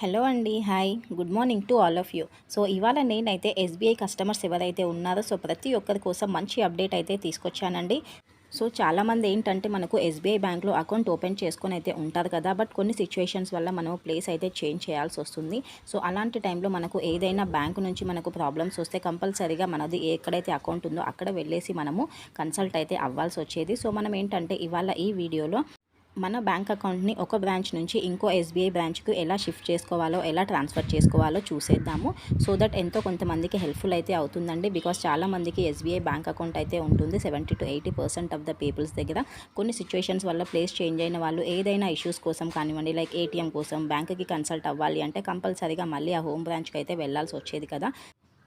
Hello అండి hi. Good morning to all of you. So ఇవాళ నేనైతే ఎస్బీఐ కస్టమర్స్ ఎవరైతే ఉన్నారో సో ప్రతి ఒక్కరి కోసం మంచి అప్డేట్ అయితే తీసుకొచ్చానండి. సో చాలామంది ఏంటంటే మనకు ఎస్బీఐ బ్యాంక్లో అకౌంట్ ఓపెన్ చేసుకొని అయితే ఉంటారు కదా బట్ కొన్ని సిచ్యువేషన్స్ వల్ల మనం ప్లేస్ అయితే చేంజ్ చేయాల్సి వస్తుంది. సో అలాంటి టైంలో మనకు ఏదైనా బ్యాంక్ నుంచి మనకు ప్రాబ్లమ్స్ వస్తే కంపల్సరీగా మనది ఎక్కడైతే అకౌంట్ ఉందో అక్కడ వెళ్ళేసి మనము కన్సల్ట్ అయితే అవ్వాల్సి వచ్చేది. సో మనం ఏంటంటే ఇవాళ ఈ వీడియోలో మన బ్యాంక్ అకౌంట్ని ఒక బ్రాంచ్ నుంచి ఇంకో ఎస్బీఐ బ్రాంచ్కు ఎలా షిఫ్ట్ చేసుకోవాలో ఎలా ట్రాన్స్ఫర్ చేసుకోవాలో చూసేద్దాము. సో దట్ ఎంతో కొంతమందికి హెల్ప్ఫుల్ అయితే అవుతుందండి. బికాస్ చాలామందికి ఎస్బీఐ బ్యాంక్ అకౌంట్ అయితే ఉంటుంది seventy to eighty percent of the peoples దగ్గర. కొన్ని సిచ్యువేషన్స్ వల్ల ప్లేస్ చేంజ్ అయిన వాళ్ళు ఏదైనా ఇష్యూస్ కోసం కానివ్వండి లైక్ ఏటీఎం కోసం బ్యాంక్కి కన్సల్ట్ అవ్వాలి అంటే కంపల్సరీగా మళ్ళీ ఆ హోమ్ బ్రాంచ్కి అయితే వెళ్ళాల్సి వచ్చేది కదా.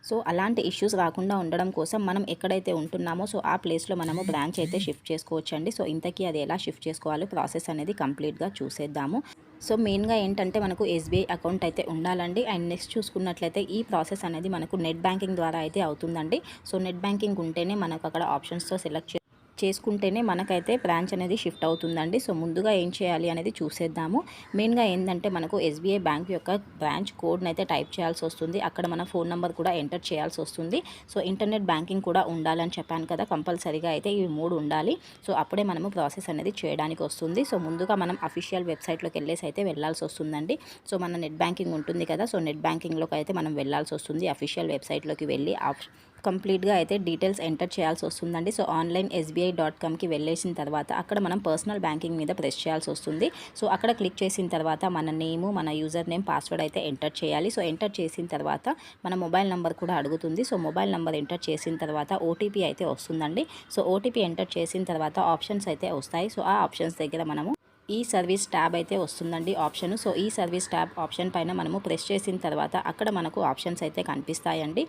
సో అలాంటి ఇష్యూస్ రాకుండా ఉండడం కోసం మనం ఎక్కడైతే ఉంటున్నామో సో ఆ ప్లేస్లో మనము బ్రాంచ్ అయితే షిఫ్ట్ చేసుకోవచ్చండి. సో ఇంతకీ అది ఎలా షిఫ్ట్ చేసుకోవాలో ప్రాసెస్ అనేది కంప్లీట్గా చూసేద్దాము. సో మెయిన్గా ఏంటంటే మనకు ఎస్బీఐ అకౌంట్ అయితే ఉండాలండి. అండ్ నెక్స్ట్ చూసుకున్నట్లయితే ఈ ప్రాసెస్ అనేది మనకు నెట్ బ్యాంకింగ్ ద్వారా అయితే అవుతుందండి. సో నెట్ బ్యాంకింగ్ ఉంటేనే మనకు అక్కడ ఆప్షన్స్తో సెలెక్ట్ చేసుకుంటేనే మనకైతే బ్రాంచ్ అనేది షిఫ్ట్ అవుతుందండి. సో ముందుగా ఏం చేయాలి అనేది చూసేద్దాము. మెయిన్గా ఏంటంటే మనకు ఎస్బీఐ బ్యాంక్ యొక్క బ్రాంచ్ కోడ్ని అయితే టైప్ చేయాల్సి వస్తుంది. అక్కడ మన ఫోన్ నెంబర్ కూడా ఎంటర్ చేయాల్సి వస్తుంది. సో ఇంటర్నెట్ బ్యాంకింగ్ కూడా ఉండాలని చెప్పాను కదా కంపల్సరీగా అయితే ఇవి మూడు ఉండాలి. సో అప్పుడే మనము ప్రాసెస్ అనేది చేయడానికి వస్తుంది. సో ముందుగా మనం అఫీషియల్ వెబ్సైట్లోకి వెళ్ళేసి అయితే వెళ్ళాల్సి వస్తుందండి. సో మన నెట్ బ్యాంకింగ్ ఉంటుంది కదా సో నెట్ బ్యాంకింగ్లోకి అయితే మనం వెళ్ళాల్సి వస్తుంది. అఫీషియల్ వెబ్సైట్లోకి వెళ్ళి కంప్లీట్గా అయితే డీటెయిల్స్ ఎంటర్ చేయాల్సి వస్తుందండి. సో ఆన్లైన్ ఎస్బీఐ డాట్ కామ్కి వెళ్ళేసిన తర్వాత అక్కడ మనం పర్సనల్ బ్యాంకింగ్ మీద ప్రెస్ చేయాల్సి వస్తుంది. సో అక్కడ క్లిక్ చేసిన తర్వాత మన నేము మన యూజర్ నేమ్ పాస్వర్డ్ అయితే ఎంటర్ చేయాలి. సో ఎంటర్ చేసిన తర్వాత మన మొబైల్ నెంబర్ కూడా అడుగుతుంది. సో మొబైల్ నెంబర్ ఎంటర్ చేసిన తర్వాత ఓటీపీ అయితే వస్తుందండి. సో ఓటీపీ ఎంటర్ చేసిన తర్వాత ఆప్షన్స్ అయితే వస్తాయి. సో ఆ ఆప్షన్స్ దగ్గర మనము ఈ సర్వీస్ ట్యాబ్ అయితే వస్తుందండి ఆప్షన్. సో ఈ సర్వీస్ ట్యాబ్ ఆప్షన్ పైన మనము ప్రెస్ చేసిన తర్వాత అక్కడ మనకు ఆప్షన్స్ అయితే కనిపిస్తాయండి.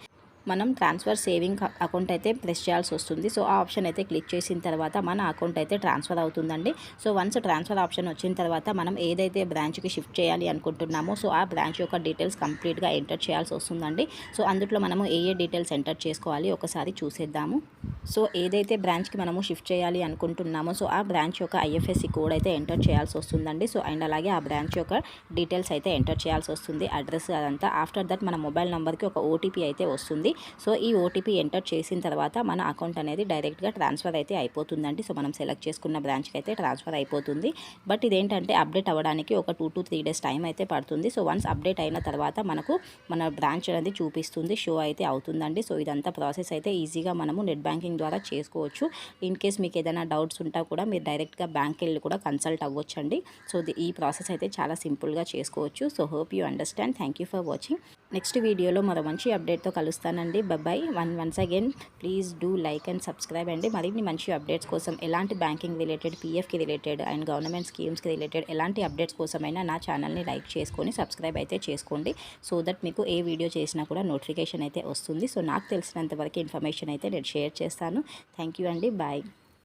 మనం ట్రాన్స్ఫర్ సేవింగ్ అకౌంట్ అయితే ప్రెస్ చేయాల్సి వస్తుంది. సో ఆ ఆప్షన్ అయితే క్లిక్ చేసిన తర్వాత మన అకౌంట్ అయితే ట్రాన్స్ఫర్ అవుతుందండి. సో వన్స్ ట్రాన్స్ఫర్ ఆప్షన్ వచ్చిన తర్వాత మనం ఏదైతే బ్రాంచ్కి షిఫ్ట్ చేయాలి అనుకుంటున్నామో సో ఆ బ్రాంచ్ యొక్క డీటెయిల్స్ కంప్లీట్గా ఎంటర్ చేయాల్సి వస్తుందండి. సో అందులో మనము ఏ ఏ డీటెయిల్స్ ఎంటర్ చేసుకోవాలి ఒకసారి చూసేద్దాము. సో ఏదైతే బ్రాంచ్కి మనము షిఫ్ట్ చేయాలి అనుకుంటున్నామో సో ఆ బ్రాంచ్ యొక్క ఐఎఫ్ఎస్సి కోడ్ అయితే ఎంటర్ చేయాల్సి వస్తుందండి. సో అండ్ అలాగే ఆ బ్రాంచ్ యొక్క డీటెయిల్స్ అయితే ఎంటర్ చేయాల్సి వస్తుంది. అడ్రస్ అదంతా ఆఫ్టర్ దట్ మన మొబైల్ నెంబర్కి ఒక ఓటీపీ అయితే వస్తుంది. సో ఈ ఓటీపీ ఎంటర్ చేసిన తర్వాత మన అకౌంట్ అనేది డైరెక్ట్గా ట్రాన్స్ఫర్ అయితే అయిపోతుందండి. సో మనం సెలెక్ట్ చేసుకున్న బ్రాంచ్కి అయితే ట్రాన్స్ఫర్ అయిపోతుంది. బట్ ఇదేంటంటే అప్డేట్ అవ్వడానికి ఒక two to three days time అయితే పడుతుంది. సో వన్స్ అప్డేట్ అయిన తర్వాత మనకు మన బ్రాంచ్ అనేది చూపిస్తుంది షో అయితే అవుతుందండి. సో ఇదంతా ప్రాసెస్ అయితే ఈజీగా మనము నెట్ బ్యాంకింగ్ ద్వారా చేసుకోవచ్చు. ఇన్ కేస్ మీకు ఏదైనా డౌట్స్ ఉంటా కూడా మీరు డైరెక్ట్గా బ్యాంక్కి వెళ్ళి కూడా కన్సల్ట్ అవ్వచ్చండి. సో ఈ ప్రాసెస్ అయితే చాలా సింపుల్గా చేసుకోవచ్చు. So hope you understand thank for watching next వీడియోలో మరో మంచి అప్డేట్తో కలుస్తానండి. Bye one once again please do like and subscribe అండి. మరిన్ని మంచి అప్డేట్స్ కోసం ఎలాంటి బ్యాంకింగ్ రిలేటెడ్ పీఎఫ్కి రిలేటెడ్ అండ్ గవర్నమెంట్ స్కీమ్స్కి రిలేటెడ్ ఎలాంటి అప్డేట్స్ కోసమైనా నా ఛానల్ని లైక్ చేసుకొని సబ్స్క్రైబ్ అయితే చేసుకోండి. సో దట్ మీకు ఏ వీడియో చేసినా కూడా నోటిఫికేషన్ అయితే వస్తుంది. సో నాకు తెలిసినంత వరకు ఇన్ఫర్మేషన్ అయితే నేను షేర్ చేస్తాను. థ్యాంక్ యూ అండి. బాయ్